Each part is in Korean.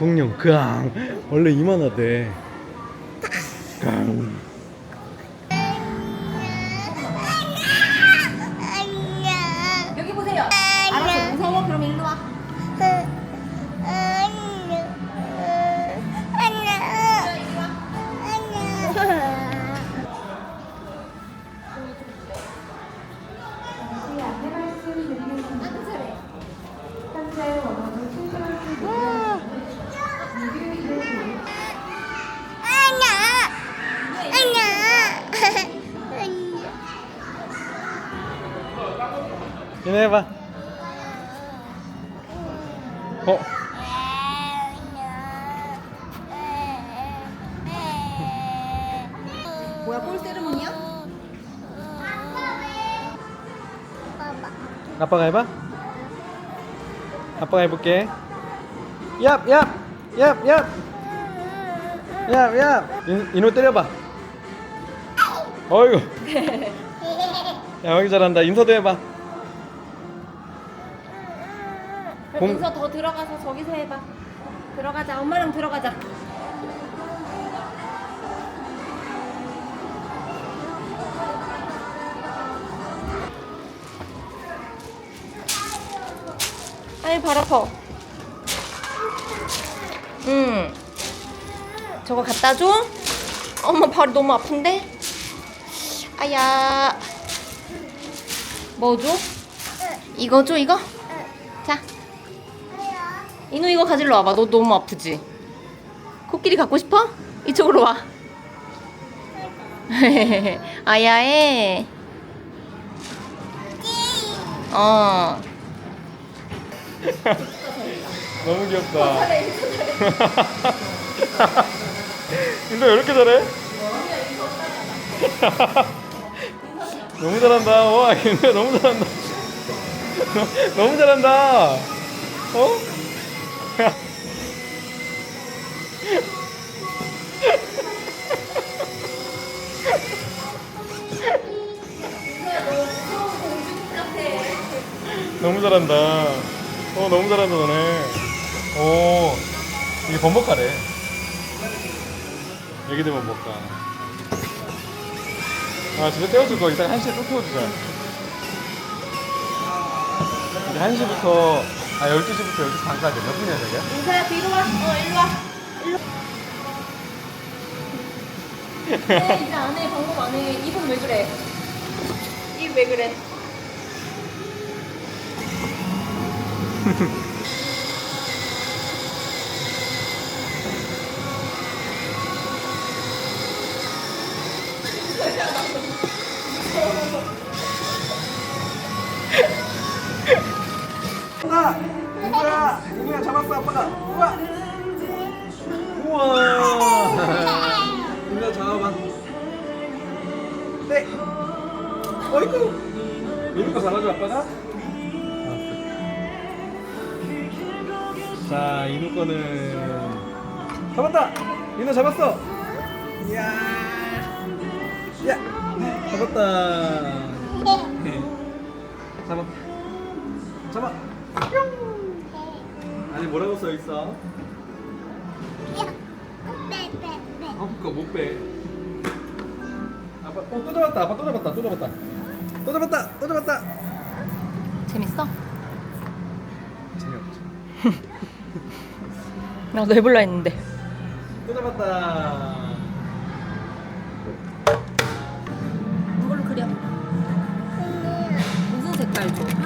공룡. 그앙. 원래 이만하대. 깡여 얘네 해봐. 어? 뭐야? 볼 세르머니야? 아빠가 해봐. 아빠가 해볼게. 얍 얍 얍 얍. 얍 얍. 인- 인호 때려봐. 어이구. 야 여기 잘한다. 인서도 해봐 공- 여기서 더 들어가서 저기서 해봐. 들어가자. 엄마랑 들어가자. 아이 발 아파. 응. 저거 갖다 줘? 엄마 발이 너무 아픈데? 아야. 뭐 줘? 이거 줘 이거? 자. 이노 이거 가지러 와봐. 너 너무 아프지? 코끼리 갖고 싶어? 이쪽으로 와. 아야해. 어. 너무 귀엽다 인도 왜 이렇게 잘해? 너무 잘한다 와 인도 너무 잘한다 너무 잘한다 어? 너무 잘한다. 어, 너무 잘한다, 너네. 오, 이게 범벅가래. 애기들 범벅가. 아, 집에 태워줄 거 이따가 1시에 또 태워주자. 이제 1시부터, 아, 12시부터 12시 반까지 몇 분이야, 저게? 인사야 뒤로 와. 어 일로 와. 일로. 네, 이제 안 해. 방법 안 해. 입은 왜 그래? 입왜 그래? 잡아봐. 네. 어이구. 이런 거 잡아줘, 아빠가. 자, 이누 거는 잡았다. 이누 잡았어. 이야. 야. 잡았다. 네. 잡아. 잡아. 아니 뭐라고 써 있어? 어, 그거 못 빼. 어, 또 잡았다. 아빠 또 잡았다. 또 잡았다. 또 잡았다. 또 잡았다. 재밌어? 재미없지. 나도 해볼라 했는데. 또 잡았다. 이걸로 그려. 무슨 색깔 줘?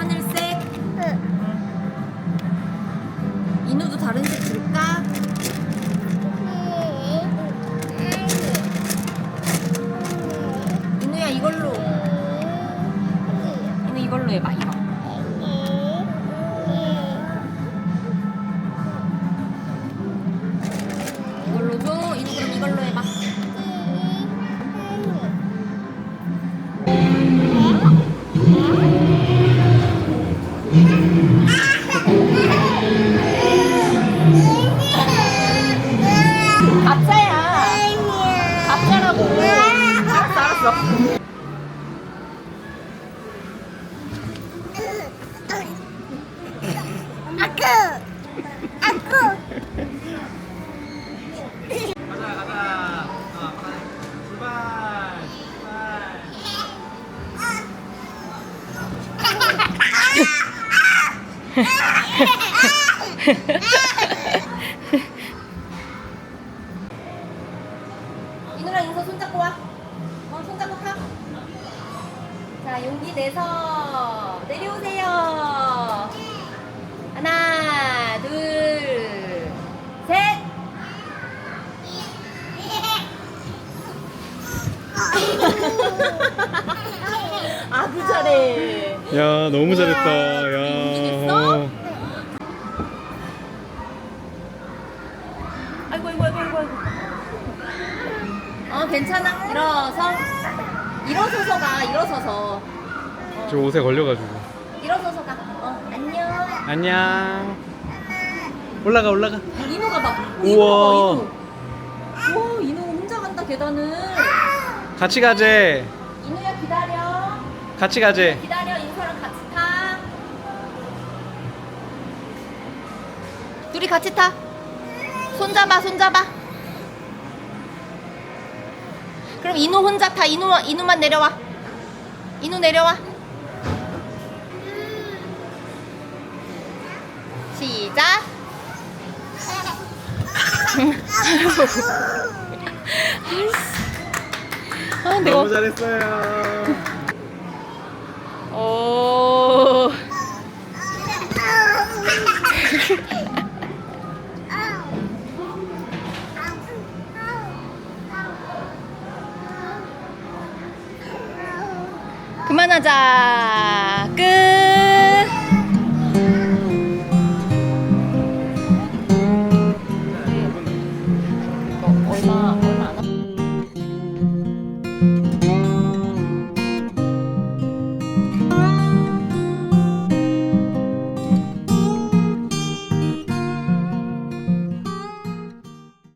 아쿠 아쿠 가자 가자. 어, 이누랑 인서 손잡고 와. 어, 손잡고 타자 용기 내서. 야 너무 잘했다. 야. 아이고, 아이고, 아이고, 아이고. 아이고. 어, 괜찮아. 일어서. 일어서서 가, 일어서서. 저 옷에 걸려가지고. 일어서서 가. 어, 안녕. 안녕. 올라가 올라가. 이노가 봐. 우와. 이노가 봐, 이노. 와, 이노 혼자 간다, 계단을. 같이 가재. 이노야, 기다려. 같이 가재. 기다려, 인서랑 같이 타. 둘이 같이 타. 손 잡아, 손 잡아. 그럼 이노 혼자 타. 이노, 이노만 내려와. 이노 내려와. 시작. 아, 내가 너무 잘했어요. 오. 그만하자. 끝. 어, 얼마?